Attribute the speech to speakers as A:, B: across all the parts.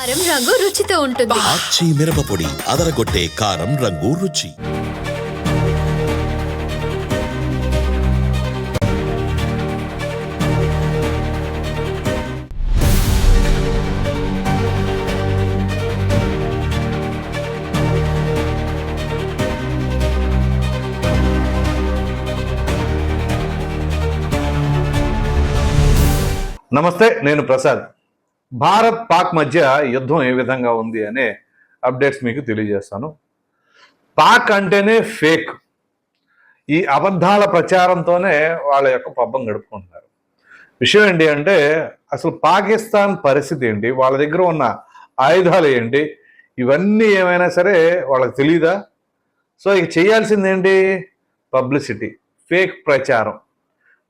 A: కారం రంగు రుచితో ఉంటుంది.
B: ఆచి మిరపపొడి అదరగొట్టే కారం రంగు రుచి.
C: నమస్తే నేను ప్రసాద్. భారత్ పాక్ మధ్య యుద్ధం ఏ విధంగా ఉంది అనే అప్డేట్స్ మీకు తెలియజేస్తాను. పాక్ అంటేనే ఫేక్. ఈ అబద్ధాల ప్రచారంతోనే వాళ్ళ యొక్క పబ్బం గడుపుకుంటున్నారు. విషయం ఏంటి అంటే అసలు పాకిస్తాన్ పరిస్థితి ఏంటి? వాళ్ళ దగ్గర ఉన్న ఆయుధాలు ఏంటి? ఇవన్నీ ఏమైనా సరే వాళ్ళకి తెలియదా సో ఇక చేయాల్సింది ఏంటి? పబ్లిసిటీ ఫేక్ ప్రచారం.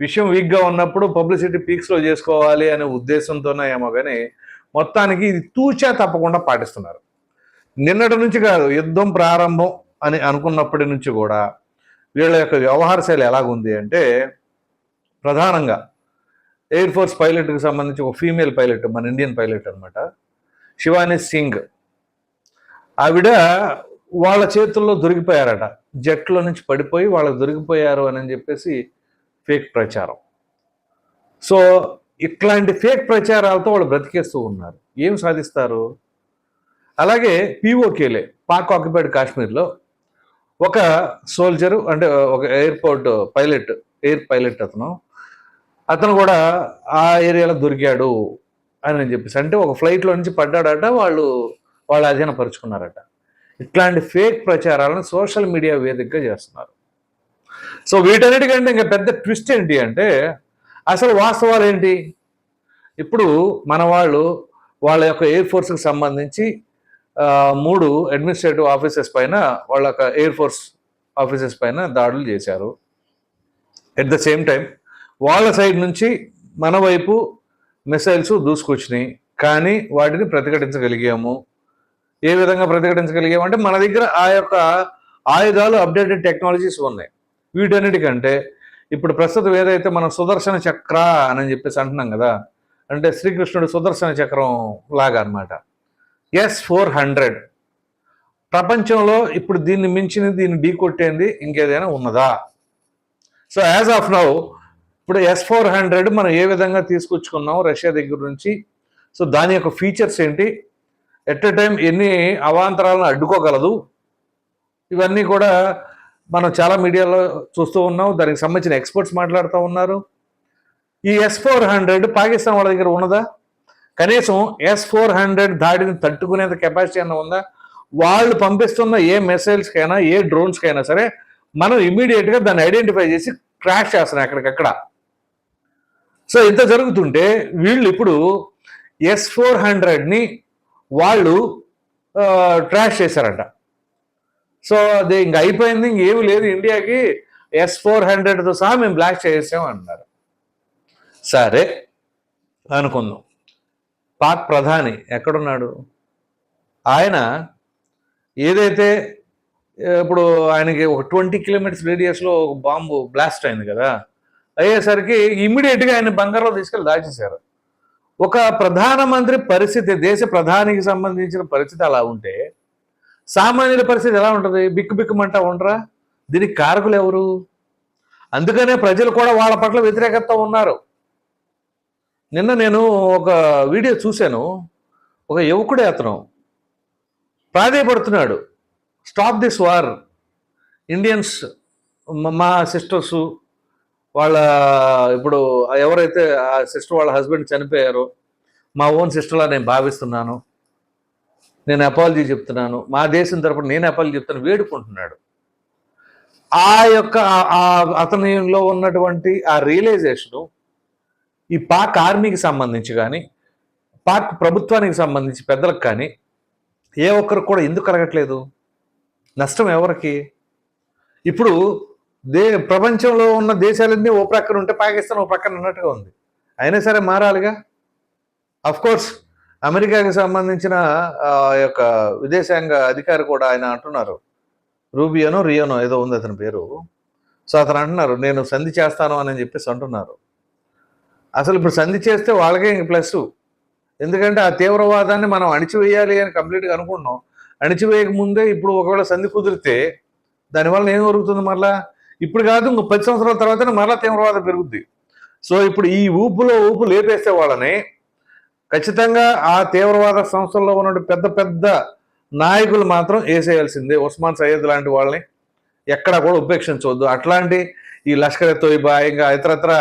C: విషయం వీక్గా ఉన్నప్పుడు పబ్లిసిటీ పీక్స్లో చేసుకోవాలి అనే ఉద్దేశంతోనే ఏమో కానీ మొత్తానికి ఇది తూచా తప్పకుండా పాటిస్తున్నారు. నిన్నటి నుంచి కాదు యుద్ధం ప్రారంభం అని అనుకున్నప్పటి నుంచి కూడా వీళ్ళ యొక్క వ్యవహార శైలి ఎలాగుంది అంటే ప్రధానంగా ఎయిర్ ఫోర్స్ పైలట్కి సంబంధించి ఒక ఫీమేల్ పైలట్ మన ఇండియన్ పైలట్ అనమాట శివాని సింగ్. ఆవిడ వాళ్ళ చేతుల్లో దొరికిపోయారట. జట్లో నుంచి పడిపోయి వాళ్ళకి దొరికిపోయారు అని చెప్పేసి ఫేక్ ప్రచారం. సో ఇట్లాంటి ఫేక్ ప్రచారాలతో వాళ్ళు బ్రతికేస్తూ ఉన్నారు. ఏం సాధిస్తారు? అలాగే పిఓకేలే పాక్ ఆక్యుపైడ్ కాశ్మీర్లో ఒక సోల్జరు అంటే ఒక ఎయిర్పోర్ట్ పైలట్ ఎయిర్ పైలట్ అతను. అతను కూడా ఆ ఏరియాలో దొరికాడు అని చెప్పేసి. అంటే ఒక ఫ్లైట్లో నుంచి పడ్డాడట వాళ్ళు వాళ్ళు అధీనపరుచుకున్నారట ఇట్లాంటి ఫేక్ ప్రచారాలను సోషల్ మీడియా వేదికగా చేస్తున్నారు. సో వీటన్నిటికంటే ఇంకా పెద్ద ట్విస్ట్ ఏంటి అంటే అసలు వాస్తవాలు ఏంటి? ఇప్పుడు మన వాళ్ళు వాళ్ళ యొక్క ఎయిర్ ఫోర్స్కి సంబంధించి మూడు అడ్మినిస్ట్రేటివ్ ఆఫీసెస్ పైన వాళ్ళ యొక్క ఎయిర్ ఫోర్స్ ఆఫీసెస్ పైన దాడులు చేశారు. ఎట్ ద సేమ్ టైం వాళ్ళ సైడ్ నుంచి మన వైపు మిసైల్స్ దూసుకొచ్చినాయి. కానీ వాటిని ప్రతిఘటించగలిగాము. ఏ విధంగా ప్రతిఘటించగలిగాము అంటే మన దగ్గర ఆ యొక్క ఆయుధాలు అప్డేటెడ్ టెక్నాలజీస్ ఉన్నాయి. వీటన్నిటికంటే ఇప్పుడు ప్రస్తుతం ఏదైతే మనం సుదర్శన చక్ర అని చెప్పేసి అంటున్నాం కదా అంటే శ్రీకృష్ణుడు సుదర్శన చక్రం లాగా అనమాట ఎస్ ఫోర్ హండ్రెడ్ ప్రపంచంలో ఇప్పుడు దీన్ని మించింది దీన్ని ఢీ కొట్టేది ఇంకేదైనా ఉన్నదా? సో యాజ్ ఆఫ్ నౌ ఇప్పుడు ఎస్ ఫోర్ హండ్రెడ్ మనం ఏ విధంగా తీసుకొచ్చుకున్నాం రష్యా దగ్గర నుంచి? సో దాని యొక్క ఫీచర్స్ ఏంటి? ఎట్ ఎ టైం ఎన్ని అవాంతరాలను అడ్డుకోగలదు? ఇవన్నీ కూడా మనం చాలా మీడియాలో చూస్తూ ఉన్నాం. దానికి సంబంధించిన ఎక్స్పర్ట్స్ మాట్లాడుతూ ఉన్నారు. ఈ ఎస్ ఫోర్ హండ్రెడ్ పాకిస్తాన్ వాళ్ళ దగ్గర ఉన్నదా? కనీసం ఎస్ ఫోర్ హండ్రెడ్ దాడిని తట్టుకునేంత కెపాసిటీ అన్న ఉందా? వాళ్ళు పంపిస్తున్న ఏ మిసైల్స్కైనా ఏ డ్రోన్స్కైనా సరే మనం ఇమీడియట్గా దాన్ని ఐడెంటిఫై చేసి క్రాష్ చేస్తున్నాం ఎక్కడికక్కడ సో ఇంత జరుగుతుంటే వీళ్ళు ఇప్పుడు ఎస్ ఫోర్ హండ్రెడ్ని వాళ్ళు ట్రాష్ చేశారంట. సో అది ఇంక అయిపోయింది ఇంకేమి లేదు ఇండియాకి. ఎస్ ఫోర్ హండ్రెడ్తో సహా మేము బ్లాక్ చేసాం అన్నారు. సరే అనుకుందాం. పాక్ ప్రధాని ఎక్కడున్నాడు? ఆయన ఏదైతే ఇప్పుడు ఆయనకి ఒక ట్వంటీ కిలోమీటర్స్ రేడియస్లో ఒక బాంబు బ్లాస్ట్ అయింది కదా అయ్యేసరికి ఇమ్మీడియట్గా ఆయన బంగారంలో తీసుకెళ్ళి దాచేశారు. ఒక ప్రధానమంత్రి పరిస్థితి దేశ ప్రధానికి సంబంధించిన పరిస్థితి అలా ఉంటే సామాన్యుల పరిస్థితి ఎలా ఉంటుంది? బిక్కు బిక్కుమంటా ఉండరా? దీనికి కారకులు ఎవరు? అందుకనే ప్రజలు కూడా వాళ్ళ పట్ల వ్యతిరేకత ఉన్నారు. నిన్న నేను ఒక వీడియో చూశాను. ఒక యువకుడే అతను ప్రాధేయపడుతున్నాడు. స్టాప్ దిస్ వార్ ఇండియన్స్ మా సిస్టర్స్ వాళ్ళ ఇప్పుడు ఎవరైతే ఆ సిస్టర్ వాళ్ళ హస్బెండ్ చనిపోయారో మా ఓన్ సిస్టర్లా నేను భావిస్తున్నాను. నేను అపాలజీ చెప్తున్నాను. మా దేశం తరపున నేను అపాలజీ చెప్తాను వేడుకుంటున్నాడు. ఆ యొక్క ఆ- అతనిలో ఉన్నటువంటి ఆ రియలైజేషను ఈ పాక్ ఆర్మీకి సంబంధించి కానీ పాక్ ప్రభుత్వానికి సంబంధించి పెద్దలకు కానీ ఏ ఒక్కరికి కూడా ఎందుకు కలగట్లేదు? నష్టం ఎవరికి? ఇప్పుడు దే ప్రపంచంలో ఉన్న దేశాలన్నీ ఓ ప్రక్కన ఉంటే పాకిస్తాన్ ఓ ప్రక్కన ఉన్నట్టుగా ఉంది. అయినా సరే మారాలిగా? అఫ్ కోర్స్ అమెరికాకి సంబంధించిన ఆ యొక్క విదేశాంగ అధికారి కూడా ఆయన అంటున్నారు. రూబియోనో రియోనో ఏదో ఉంది అతని పేరు. సో అతను అంటున్నారు నేను సంధి చేస్తాను అని చెప్పేసి అంటున్నారు. అసలు ఇప్పుడు సంధి చేస్తే వాళ్ళకే ఇంక ప్లస్. ఎందుకంటే ఆ తీవ్రవాదాన్ని మనం అణిచివేయాలి అని కంప్లీట్గా అనుకుంటున్నాం. అణిచివేయక ముందే ఇప్పుడు ఒకవేళ సంధి కుదిరితే దానివల్ల ఏం జరుగుతుంది మరలా? ఇప్పుడు కాదు ఇంకో పది సంవత్సరాల తర్వాతనే మరలా తీవ్రవాదం పెరుగుద్ది. సో ఇప్పుడు ఈ ఊపులో ఊపు లేపేస్తే వాళ్ళని ఖచ్చితంగా ఆ తీవ్రవాద సంస్థల్లో ఉన్న పెద్ద పెద్ద నాయకులు మాత్రం వేసేయాల్సిందే ఉస్మాన్ సయ్యద్ లాంటి వాళ్ళని ఎక్కడా కూడా ఉపేక్షించవద్దు. అట్లాంటి ఈ లష్కర్ తోయిబా ఇంకా ఇతరత్ర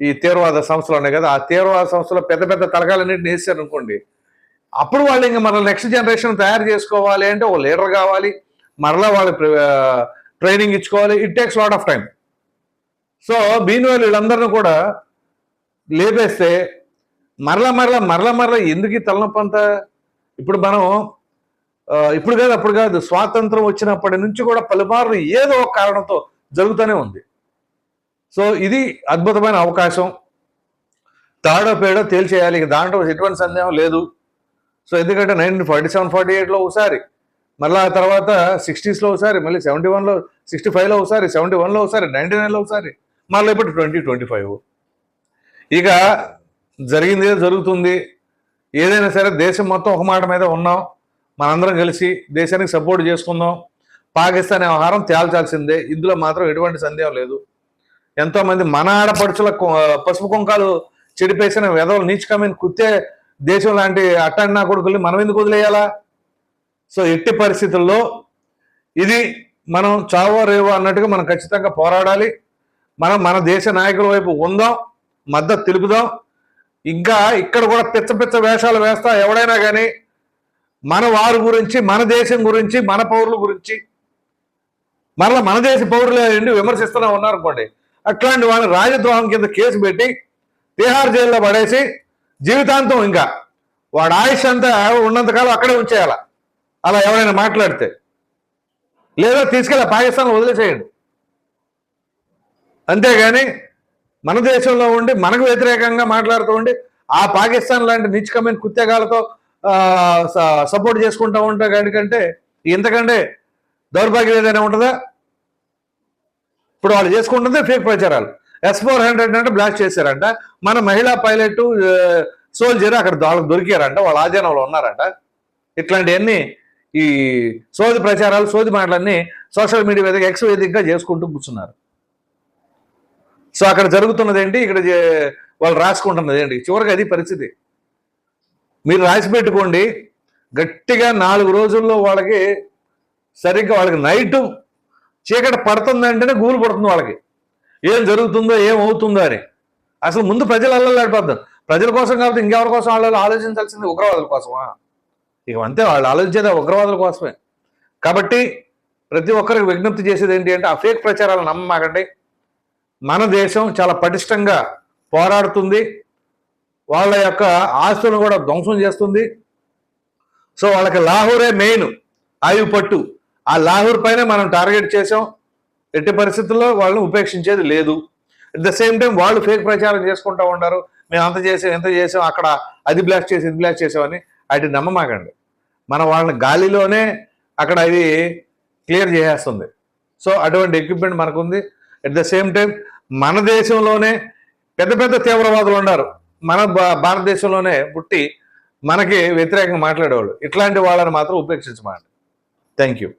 C: ఈ తీవ్రవాద సంస్థలు ఉన్నాయి కదా ఆ తీవ్రవాద సంస్థలో పెద్ద పెద్ద తలకాలన్నింటిని వేసారు అనుకోండి అప్పుడు వాళ్ళు ఇంకా మన నెక్స్ట్ జనరేషన్ తయారు చేసుకోవాలి అంటే ఒక లీడర్ కావాలి మరలా వాళ్ళు ట్రైనింగ్ ఇచ్చుకోవాలి. It takes lot of time so been వీళ్ళందరినీ కూడా లేపేస్తే మరలా మరలా మరలా మరలా ఎందుకు ఈ తలనొప్పి ఇప్పుడు మనం ఇప్పుడు కాదు అప్పుడు కాదు స్వాతంత్రం వచ్చినప్పటి నుంచి కూడా పలుమార్లు ఏదో ఒక కారణంతో జరుగుతూనే ఉంది. సో ఇది అద్భుతమైన అవకాశం. తాడో పేడో తేల్చేయాలి. ఇక దాంట్లో ఎటువంటి సందేహం లేదు. సో ఎందుకంటే నైన్టీన్ ఫార్టీ సెవెన్ ఫార్టీ ఎయిట్లో ఒకసారి మళ్ళీ ఆ తర్వాత సిక్స్టీస్లో ఒకసారి మళ్ళీ సెవెంటీ వన్లో సిక్స్టీ ఫైవ్లో ఒకసారి సెవెంటీ వన్లో ఒకసారి నైంటీ నైన్లో ఒకసారి మళ్ళీ ఇప్పుడు ట్వంటీ ట్వంటీ ఫైవ్. ఇక జరిగింది జరుగుతుంది. ఏదైనా సరే దేశం మొత్తం ఒక మాట మీద ఉన్నాం. మనందరం కలిసి దేశానికి సపోర్ట్ చేసుకుందాం. పాకిస్తాన్ వ్యవహారం తేల్చాల్సిందే. ఇందులో మాత్రం ఎటువంటి సందేహం లేదు. ఎంతోమంది మన ఆడపడుచుల పసుపు కుంకాలు చెడిపేసిన వెధవలు నీచుకమైన కుత్తే దేశం లాంటి అట్టాడి కొడుకుల్ని మనం ఎందుకు వదిలేయాలా? సో ఎట్టి పరిస్థితుల్లో ఇది మనం చావో రేవో అన్నట్టుగా మనం ఖచ్చితంగా పోరాడాలి. మనం మన దేశ నాయకుల వైపు ఉందాం. మద్దతు తెలుపుదాం. ఇంకా ఇక్కడ కూడా పిచ్చ పిచ్చ వేషాలు వేస్తా ఎవడైనా కానీ మన వారి గురించి మన దేశం గురించి మన పౌరుల గురించి. మరలా మన దేశ పౌరులే అండి విమర్శిస్తూనే ఉన్నారనుకోండి. అట్లాంటి వాళ్ళని రాజద్రోహం కింద కేసు పెట్టి తిహార్ జైల్లో పడేసి జీవితాంతం ఇంకా వాడు ఆయుష్ అంతా ఉన్నంతకాలం అక్కడే ఉంచేయాల. అలా ఎవరైనా మాట్లాడితే. లేదా తీసుకెళ్ళి పాకిస్తాన్ వదిలేసేయండి. అంతేగాని మన దేశంలో ఉండి మనకు వ్యతిరేకంగా మాట్లాడుతూ ఉండి ఆ పాకిస్తాన్ లాంటి నిచ్చుకమైన కుత్యగాలతో సపోర్ట్ చేసుకుంటూ ఉంటా కంటే ఇంతకంటే దౌర్భాగ్యం ఏదైనా ఉంటుందా? ఇప్పుడు వాళ్ళు చేసుకుంటుందే ఫేక్ ప్రచారాలు. ఎస్ ఫోర్ హండ్రెడ్ అంటే బ్లాస్ట్ చేశారంట. మన మహిళా పైలట్ సోల్జర్ అక్కడ వాళ్ళకి దొరికారంట. వాళ్ళ ఆధీనంలో ఉన్నారంట. ఇట్లాంటివన్నీ ఈ సోది ప్రచారాలు సోది మాటలన్నీ సోషల్ మీడియా వేదిక ఎక్స్ వేదికగా చేసుకుంటూ కూర్చున్నారు. సో అక్కడ జరుగుతున్నది ఏంటి? ఇక్కడ వాళ్ళు రాసుకుంటున్నది ఏంటి? చివరికి అది పరిస్థితి. మీరు రాసి పెట్టుకోండి. గట్టిగా నాలుగు రోజుల్లో వాళ్ళకి సరిగ్గా వాళ్ళకి నైట్ చీకటి పడుతుందంటేనే గూలు పడుతుంది వాళ్ళకి. ఏం జరుగుతుందో ఏం అవుతుందో అని. అసలు ముందు ప్రజలు అల్లలాడిపోద్దాం ప్రజల కోసం కాబట్టి ఇంకెవరి కోసం వాళ్ళు ఆలోచించాల్సింది ఉగ్రవాదుల కోసమా? ఇక అంతే వాళ్ళు ఆలోచించేది ఉగ్రవాదుల కోసమే. కాబట్టి ప్రతి ఒక్కరికి విజ్ఞప్తి చేసేది ఏంటి అంటే ఆ ఫేక్ ప్రచారాలు నమ్మకండి. మన దేశం చాలా పటిష్టంగా పోరాడుతుంది. వాళ్ళ యొక్క ఆస్తులను కూడా ధ్వంసం చేస్తుంది. సో వాళ్ళకి లాహోరే మెయిన్ ఆయువు పట్టు. ఆ లాహోర్ పైన మనం టార్గెట్ చేసాం ఎట్టి పరిస్థితుల్లో వాళ్ళని ఉపేక్షించేది లేదు. అట్ ద సేమ్ టైం వాళ్ళు ఫేక్ ప్రచారం చేసుకుంటూ ఉన్నారు. మేము అంత చేసాం ఎంత చేసాం అక్కడ అది బ్లాస్ట్ చేసి ఇది బ్లాస్ట్ చేసామని వాటిని నమ్మమాకండి. మన వాళ్ళని గాలిలోనే అక్కడ అది క్లియర్ చేసేస్తుంది. సో అటువంటి ఎక్విప్మెంట్ మనకుంది. అట్ ద సేమ్ టైం మన దేశంలోనే పెద్ద పెద్ద తీవ్రవాదులు ఉన్నారు. మన భా- భారతదేశంలోనే పుట్టి మనకి వ్యతిరేకంగా మాట్లాడేవాళ్ళు. ఇట్లాంటి వాళ్ళని మాత్రం ఉపేక్షించమండి. Thank you